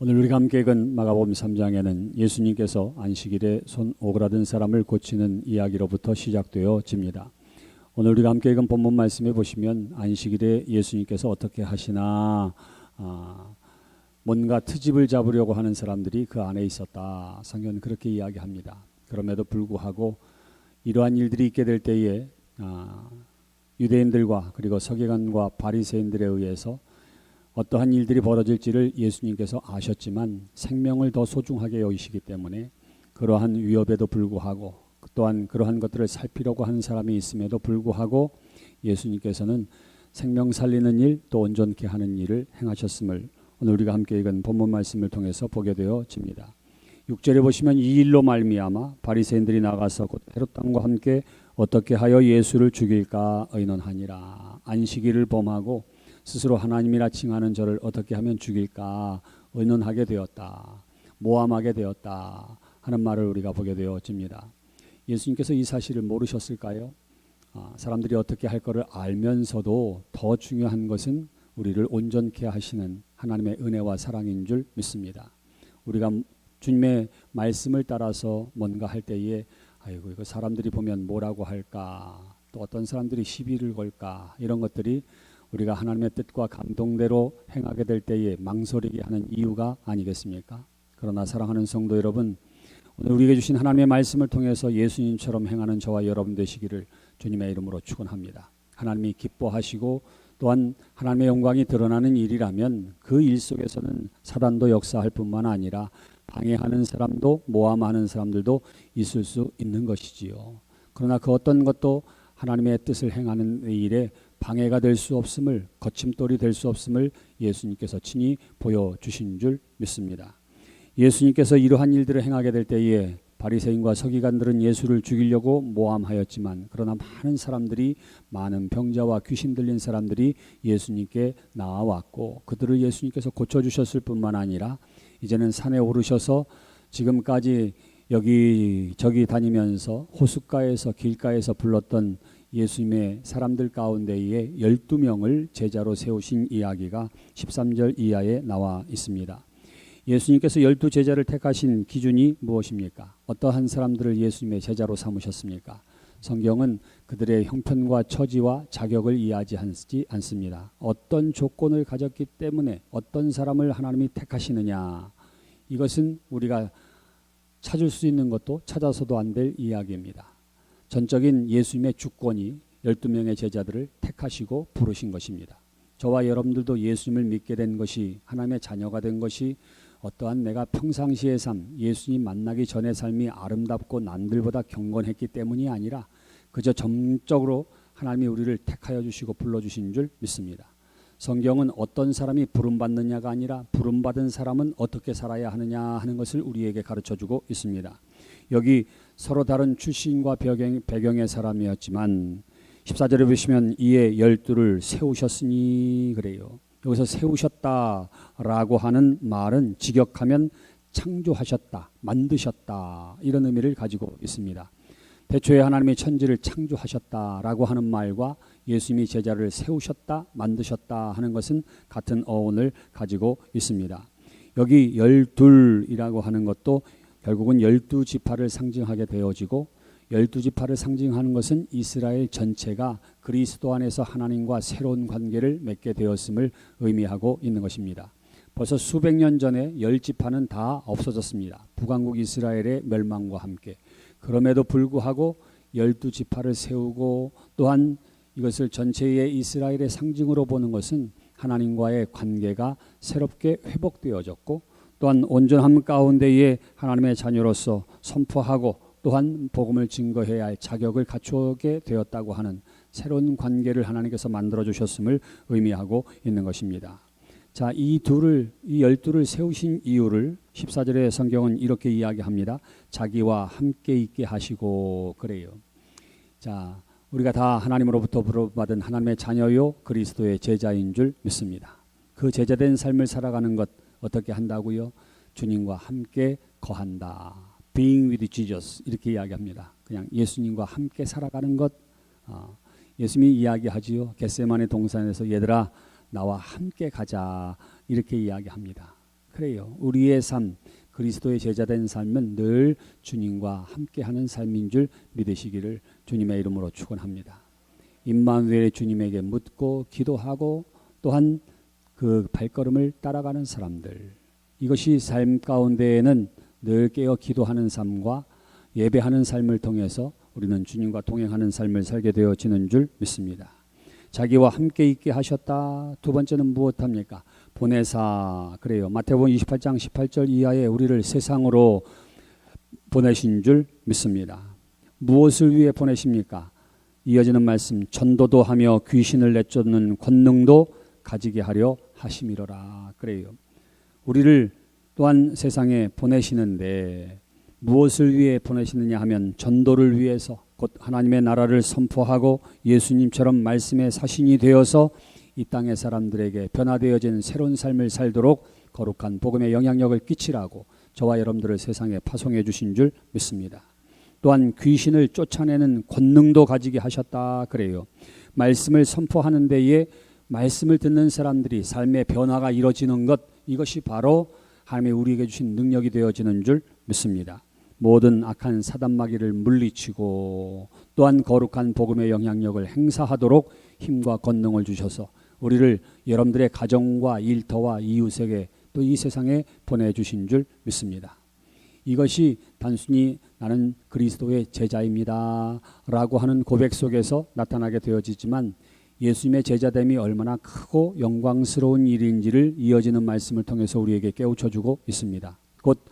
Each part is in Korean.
오늘 우리가 함께 읽은 마가복음 3장에는 예수님께서 안식일에 손 오그라든 사람을 고치는 이야기로부터 시작되어집니다. 오늘 우리가 함께 읽은 본문 말씀에 보시면 안식일에 예수님께서 어떻게 하시나 아, 뭔가 트집을 잡으려고 하는 사람들이 그 안에 있었다. 성경은 그렇게 이야기합니다. 그럼에도 불구하고 이러한 일들이 있게 될 때에 아, 유대인들과 그리고 서기관과 바리새인들에 의해서 어떠한 일들이 벌어질지를 예수님께서 아셨지만 생명을 더 소중하게 여기시기 때문에 그러한 위협에도 불구하고 또한 그러한 것들을 살피려고 하는 사람이 있음에도 불구하고 예수님께서는 생명 살리는 일 또 온전케 하는 일을 행하셨음을 오늘 우리가 함께 읽은 본문 말씀을 통해서 보게 되어집니다. 6절에 보시면 이 일로 말미암아 바리새인들이 나가서 곧 헤롯 땅과 함께 어떻게 하여 예수를 죽일까 의논하니라 안식일을 범하고 스스로 하나님이라 칭하는 저를 어떻게 하면 죽일까 의논하게 되었다. 모함하게 되었다. 하는 말을 우리가 보게 되어집니다. 예수님께서 이 사실을 모르셨을까요? 아, 사람들이 어떻게 할 것을 알면서도 더 중요한 것은 우리를 온전케 하시는 하나님의 은혜와 사랑인 줄 믿습니다. 우리가 주님의 말씀을 따라서 뭔가 할 때에 아이고 이거 사람들이 보면 뭐라고 할까 또 어떤 사람들이 시비를 걸까 이런 것들이 우리가 하나님의 뜻과 감동대로 행하게 될 때에 망설이게 하는 이유가 아니겠습니까? 그러나 사랑하는 성도 여러분, 오늘 우리에게 주신 하나님의 말씀을 통해서 예수님처럼 행하는 저와 여러분 되시기를 주님의 이름으로 축원합니다. 하나님이 기뻐하시고 또한 하나님의 영광이 드러나는 일이라면 그 일 속에서는 사단도 역사할 뿐만 아니라 방해하는 사람도 모함하는 사람들도 있을 수 있는 것이지요. 그러나 그 어떤 것도 하나님의 뜻을 행하는 일에 방해가 될 수 없음을 거침돌이 될 수 없음을 예수님께서 친히 보여 주신 줄 믿습니다. 예수님께서 이러한 일들을 행하게 될 때에 바리새인과 서기관들은 예수를 죽이려고 모함하였지만 그러나 많은 사람들이 많은 병자와 귀신 들린 사람들이 예수님께 나와왔고 그들을 예수님께서 고쳐 주셨을 뿐만 아니라 이제는 산에 오르셔서 지금까지 여기 저기 다니면서 호숫가에서 길가에서 불렀던 예수님의 사람들 가운데에 12명을 제자로 세우신 이야기가 13절 이하에 나와 있습니다. 예수님께서 열두 제자를 택하신 기준이 무엇입니까? 어떠한 사람들을 예수님의 제자로 삼으셨습니까? 성경은 그들의 형편과 처지와 자격을 이해하지 않습니다. 어떤 조건을 가졌기 때문에 어떤 사람을 하나님이 택하시느냐. 이것은 우리가 찾을 수 있는 것도 찾아서도 안 될 이야기입니다. 전적인 예수님의 주권이 12명의 제자들을 택하시고 부르신 것입니다. 저와 여러분들도 예수님을 믿게 된 것이 하나님의 자녀가 된 것이 어떠한 내가 평상시의 삶, 예수님 만나기 전의 삶이 아름답고 남들보다 경건했기 때문이 아니라 그저 점적으로 하나님이 우리를 택하여 주시고 불러 주신 줄 믿습니다. 성경은 어떤 사람이 부름 받느냐가 아니라 부름 받은 사람은 어떻게 살아야 하느냐 하는 것을 우리에게 가르쳐 주고 있습니다. 여기 서로 다른 출신과 배경, 배경의 사람이었지만 14절에 보시면 이에 열두를 세우셨으니 그래요. 여기서 세우셨다라고 하는 말은 직역하면 창조하셨다, 만드셨다 이런 의미를 가지고 있습니다. 대초에 하나님의 천지를 창조하셨다라고 하는 말과 예수님이 제자를 세우셨다, 만드셨다 하는 것은 같은 어원을 가지고 있습니다. 여기 열둘이라고 하는 것도 결국은 열두 지파를 상징하게 되어지고 열두 지파를 상징하는 것은 이스라엘 전체가 그리스도 안에서 하나님과 새로운 관계를 맺게 되었음을 의미하고 있는 것입니다. 벌써 수백 년 전에 열 지파는 다 없어졌습니다. 북왕국 이스라엘의 멸망과 함께. 그럼에도 불구하고 열두 지파를 세우고 또한 이것을 전체의 이스라엘의 상징으로 보는 것은 하나님과의 관계가 새롭게 회복되어졌고 또한 온전함 가운데에 하나님의 자녀로서 선포하고 또한 복음을 증거해야 할 자격을 갖추게 되었다고 하는 새로운 관계를 하나님께서 만들어 주셨음을 의미하고 있는 것입니다. 자, 이 둘을 이 열두를 세우신 이유를 14절의 성경은 이렇게 이야기합니다. 자기와 함께 있게 하시고 그래요. 자, 우리가 다 하나님으로부터 부름받은 하나님의 자녀요 그리스도의 제자인 줄 믿습니다. 그 제자된 삶을 살아가는 것 어떻게 한다고요? 주님과 함께 거한다. Being with Jesus 이렇게 이야기합니다. 그냥 예수님과 함께 살아가는 것. 어, 예수님이 이야기하지요. 겟세만의 동산에서 얘들아 나와 함께 가자 이렇게 이야기합니다. 그래요. 우리의 삶, 그리스도의 제자된 삶은 늘 주님과 함께하는 삶인 줄 믿으시기를 주님의 이름으로 축원합니다. 임마누엘의 주님에게 묻고 기도하고 또한 그 발걸음을 따라가는 사람들. 이것이 삶 가운데에는 늘 깨어 기도하는 삶과 예배하는 삶을 통해서 우리는 주님과 동행하는 삶을 살게 되어지는 줄 믿습니다. 자기와 함께 있게 하셨다. 두 번째는 무엇합니까? 보내사 그래요. 마태복음 28장 18절 이하에 우리를 세상으로 보내신 줄 믿습니다. 무엇을 위해 보내십니까? 이어지는 말씀 전도도 하며 귀신을 내쫓는 권능도 가지게 하려 하심이로라. 그래요. 우리를 또한 세상에 보내시는데 무엇을 위해 보내시느냐 하면 전도를 위해서 곧 하나님의 나라를 선포하고 예수님처럼 말씀의 사신이 되어서 이 땅의 사람들에게 변화되어진 새로운 삶을 살도록 거룩한 복음의 영향력을 끼치라고 저와 여러분들을 세상에 파송해 주신 줄 믿습니다. 또한 귀신을 쫓아내는 권능도 가지게 하셨다 그래요. 말씀을 선포하는 데에 말씀을 듣는 사람들이 삶의 변화가 이루어지는 것 이것이 바로 하나님의 우리에게 주신 능력이 되어지는 줄 믿습니다. 모든 악한 사단 마귀를 물리치고 또한 거룩한 복음의 영향력을 행사하도록 힘과 권능을 주셔서 우리를 여러분들의 가정과 일터와 이웃에게 또 이 세상에 보내주신 줄 믿습니다. 이것이 단순히 나는 그리스도의 제자입니다. 라고 하는 고백 속에서 나타나게 되어지지만 예수님의 제자됨이 얼마나 크고 영광스러운 일인지를 이어지는 말씀을 통해서 우리에게 깨우쳐 주고 있습니다. 곧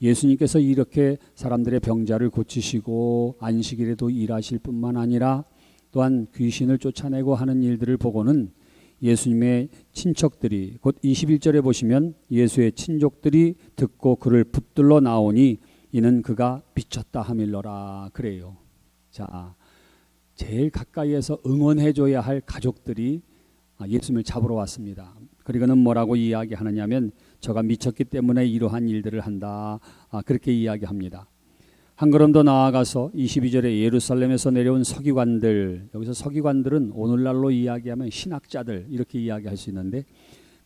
예수님께서 이렇게 사람들의 병자를 고치시고 안식일에도 일하실 뿐만 아니라 또한 귀신을 쫓아내고 하는 일들을 보고는 예수님의 친척들이 곧 21절에 보시면 예수의 친족들이 듣고 그를 붙들러 나오니 이는 그가 미쳤다 하밀러라 그래요. 자, 제일 가까이에서 응원해 줘야 할 가족들이 예수님을 잡으러 왔습니다. 그리고는 뭐라고 이야기하느냐면 저가 미쳤기 때문에 이러한 일들을 한다. 아, 그렇게 이야기합니다. 한 걸음 더 나아가서 22절에 예루살렘에서 내려온 서기관들 여기서 서기관들은 오늘날로 이야기하면 신학자들 이렇게 이야기할 수 있는데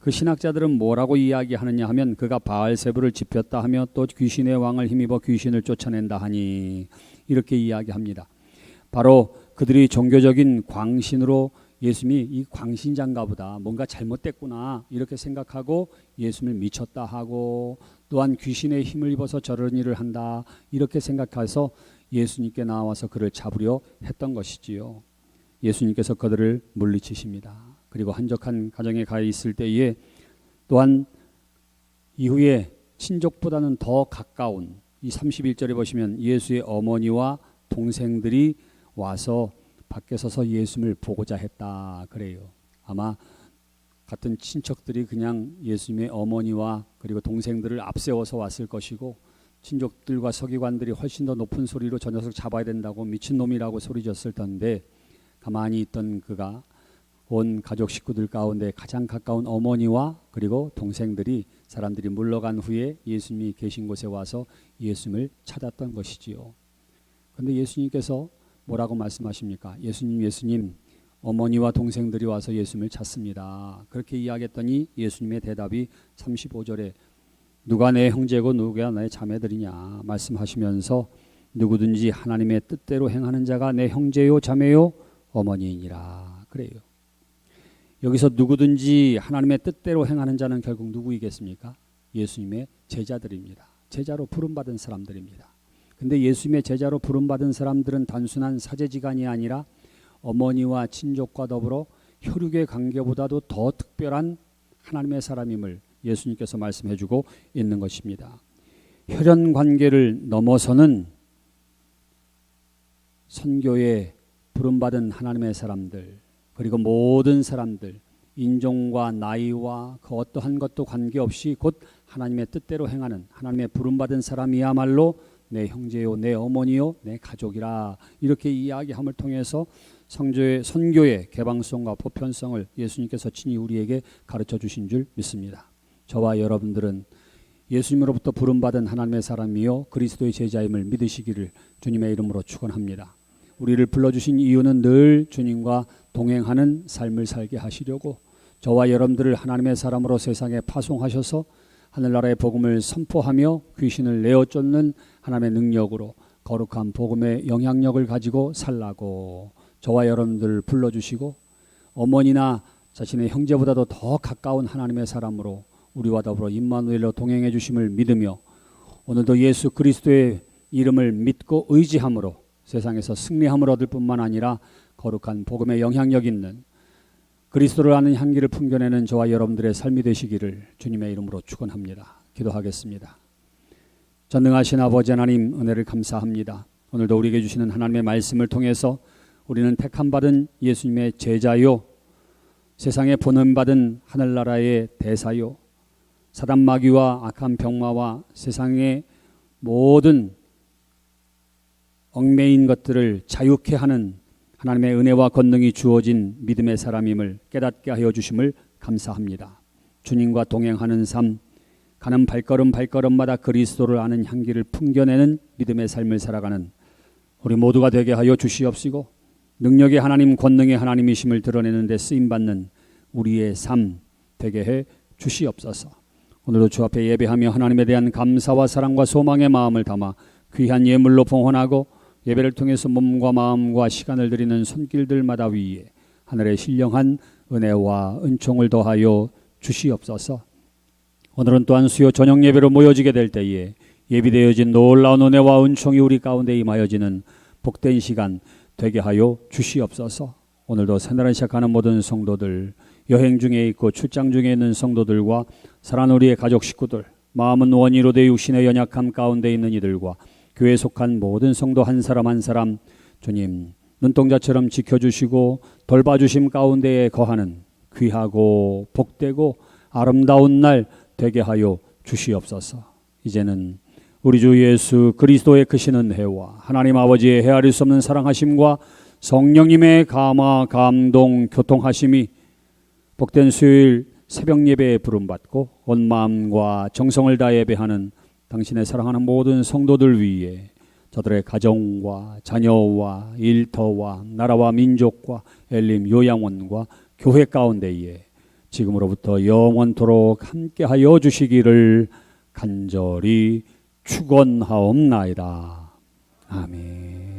그 신학자들은 뭐라고 이야기하느냐 하면 그가 바알세부를 지폈다 하며 또 귀신의 왕을 힘입어 귀신을 쫓아낸다 하니 이렇게 이야기합니다. 바로 그들이 종교적인 광신으로 예수님이 이 광신장가 보다 뭔가 잘못됐구나 이렇게 생각하고 예수님을 미쳤다 하고 또한 귀신의 힘을 입어서 저런 일을 한다 이렇게 생각해서 예수님께 나와서 그를 잡으려 했던 것이지요. 예수님께서 그들을 물리치십니다. 그리고 한적한 가정에 가 있을 때에 또한 이후에 친족보다는 더 가까운 이 31절에 보시면 예수의 어머니와 동생들이 와서 밖에 서서 예수님을 보고자 했다 그래요. 아마 같은 친척들이 그냥 예수님의 어머니와 그리고 동생들을 앞세워서 왔을 것이고 친족들과 서기관들이 훨씬 더 높은 소리로 저 녀석 잡아야 된다고 미친놈이라고 소리졌을 텐데 가만히 있던 그가 온 가족 식구들 가운데 가장 가까운 어머니와 그리고 동생들이 사람들이 물러간 후에 예수님이 계신 곳에 와서 예수님을 찾았던 것이지요. 그런데 예수님께서 뭐라고 말씀하십니까? 예수님, 예수님, 어머니와 동생들이 와서 예수님을 찾습니다. 그렇게 이야기했더니 예수님의 대답이 35절에 누가 내 형제고 누가 내 자매들이냐 말씀하시면서 누구든지 하나님의 뜻대로 행하는 자가 내 형제요 자매요 어머니이니라 그래요. 여기서 누구든지 하나님의 뜻대로 행하는 자는 결국 누구이겠습니까? 예수님의 제자들입니다. 제자로 부름받은 사람들입니다. 근데 예수님의 제자로 부름받은 사람들은 단순한 사제지간이 아니라 어머니와 친족과 더불어 혈육의 관계보다도 더 특별한 하나님의 사람임을 예수님께서 말씀해 주고 있는 것입니다. 혈연 관계를 넘어서는 선교에 부름받은 하나님의 사람들 그리고 모든 사람들 인종과 나이와 그 어떠한 것도 관계없이 곧 하나님의 뜻대로 행하는 하나님의 부름받은 사람이야말로 내 형제요, 내 어머니요, 내 가족이라 이렇게 이야기함을 통해서 성조의 선교의 개방성과 보편성을 예수님께서 친히 우리에게 가르쳐 주신 줄 믿습니다. 저와 여러분들은 예수님으로부터 부름받은 하나님의 사람이요 그리스도의 제자임을 믿으시기를 주님의 이름으로 축원합니다. 우리를 불러주신 이유는 늘 주님과 동행하는 삶을 살게 하시려고 저와 여러분들을 하나님의 사람으로 세상에 파송하셔서 하늘나라의 복음을 선포하며 귀신을 내어 쫓는 하나님의 능력으로 거룩한 복음의 영향력을 가지고 살라고 저와 여러분들 불러주시고 어머니나 자신의 형제보다도 더 가까운 하나님의 사람으로 우리와 더불어 임마누엘로 동행해 주심을 믿으며 오늘도 예수 그리스도의 이름을 믿고 의지함으로 세상에서 승리함을 얻을 뿐만 아니라 거룩한 복음의 영향력 있는 그리스도를 아는 향기를 풍겨내는 저와 여러분들의 삶이 되시기를 주님의 이름으로 축원합니다. 기도하겠습니다. 전능하신 아버지 하나님 은혜를 감사합니다. 오늘도 우리에게 주시는 하나님의 말씀을 통해서 우리는 택함 받은 예수님의 제자요 세상에 보냄 받은 하늘나라의 대사요 사단 마귀와 악한 병마와 세상의 모든 얽매인 것들을 자유케 하는 하나님의 은혜와 권능이 주어진 믿음의 사람임을 깨닫게 하여 주심을 감사합니다. 주님과 동행하는 삶, 가는 발걸음 발걸음마다 그리스도를 아는 향기를 풍겨내는 믿음의 삶을 살아가는 우리 모두가 되게 하여 주시옵시고 능력의 하나님 권능의 하나님이심을 드러내는 데 쓰임 받는 우리의 삶 되게 해 주시옵소서. 오늘도 주 앞에 예배하며 하나님에 대한 감사와 사랑과 소망의 마음을 담아 귀한 예물로 봉헌하고 예배를 통해서 몸과 마음과 시간을 드리는 손길들마다 위에 하늘의 신령한 은혜와 은총을 더하여 주시옵소서. 오늘은 또한 수요 저녁 예배로 모여지게 될 때에 예비되어진 놀라운 은혜와 은총이 우리 가운데 임하여지는 복된 시간 되게 하여 주시옵소서. 오늘도 새날을 시작하는 모든 성도들 여행 중에 있고 출장 중에 있는 성도들과 사랑하는 우리의 가족 식구들 마음은 원이로 되 육신의 연약함 가운데 있는 이들과 교회에 속한 모든 성도 한 사람 한 사람 주님 눈동자처럼 지켜주시고 돌봐주심 가운데에 거하는 귀하고 복되고 아름다운 날 되게 하여 주시옵소서. 이제는 우리 주 예수 그리스도의 크신 은혜와 하나님 아버지의 헤아릴 수 없는 사랑하심과 성령님의 감화 감동 교통하심이 복된 수요일 새벽 예배에 부름받고 온 마음과 정성을 다해 예배하는 당신의 사랑하는 모든 성도들 위해 저들의 가정과 자녀와 일터와 나라와 민족과 엘림 요양원과 교회 가운데에 지금으로부터 영원토록 함께하여 주시기를 간절히 축원하옵나이다. 아멘.